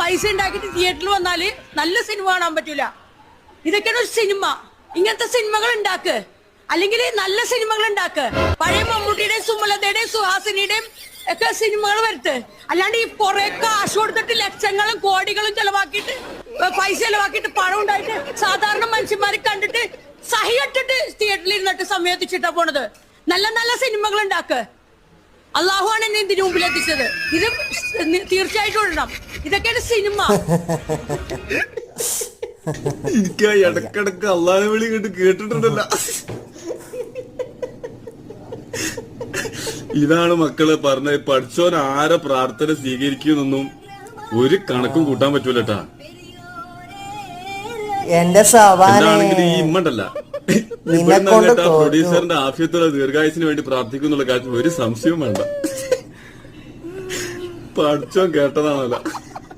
പൈസ ഉണ്ടാക്കിയിട്ട് തിയേറ്ററിൽ വന്നാൽ നല്ല സിനിമ കാണാൻ പറ്റൂല. ഇതൊക്കെയാണ് ഒരു സിനിമ ഇങ്ങനത്തെ സിനിമകൾ ഉണ്ടാക്ക്. അല്ലെങ്കിൽ നല്ല സിനിമകൾ ഉണ്ടാക്ക്. പഴയ മമ്മൂട്ടിയുടെയും സുമലതയുടെയും സുഹാസിനിയുടെയും ഒക്കെ സിനിമകൾ വരുത്ത്. അല്ലാണ്ട് ഈ കുറെ കാശ് കൊടുത്തിട്ട് ലക്ഷങ്ങളും കോടികളും ചെലവാക്കിയിട്ട് പൈസ ചെലവാക്കിയിട്ട് പണം ഉണ്ടായിട്ട് സാധാരണ മനുഷ്യന്മാരെ കണ്ടിട്ട് സഹിയിട്ടിട്ട് തിയേറ്ററിൽ ഇരുന്നിട്ട് സമയത്തിച്ചിട്ടാ പോണത്. നല്ല നല്ല സിനിമകൾ ഉണ്ടാക്ക്. അള്ളാഹുവാണ് എന്നെ ഇതിനു മുമ്പിൽ എത്തിച്ചത്. ഇത് തീർച്ചയായിട്ടും ഇടണം. ഇതൊക്കെയാണ് സിനിമ. എനിക്ക് ഇടക്കിടക്ക് അള്ളാഹ് വിളി കേട്ട് കേട്ടിട്ടുണ്ടല്ല. ഇതാണ് മക്കൾ പറഞ്ഞത്. പഠിച്ചോൻ ആരെ പ്രാർത്ഥന സ്വീകരിക്കുന്നൊന്നും ഒരു കണക്കും കൂട്ടാൻ പറ്റൂലട്ടാ. എന്റെ സവാനെ എന്താണെങ്കിൽ ഈ ഇമ്മണ്ടല്ല. പ്രൊഡ്യൂസറിന്റെ ആഫ്യത്തുള്ള ദീർഘായുസിന് വേണ്ടി പ്രാർത്ഥിക്കുന്നുള്ള കാര്യം ഒരു സംശയവും വേണ്ട. പഠിച്ചോ കേട്ടതാണല്ലോ.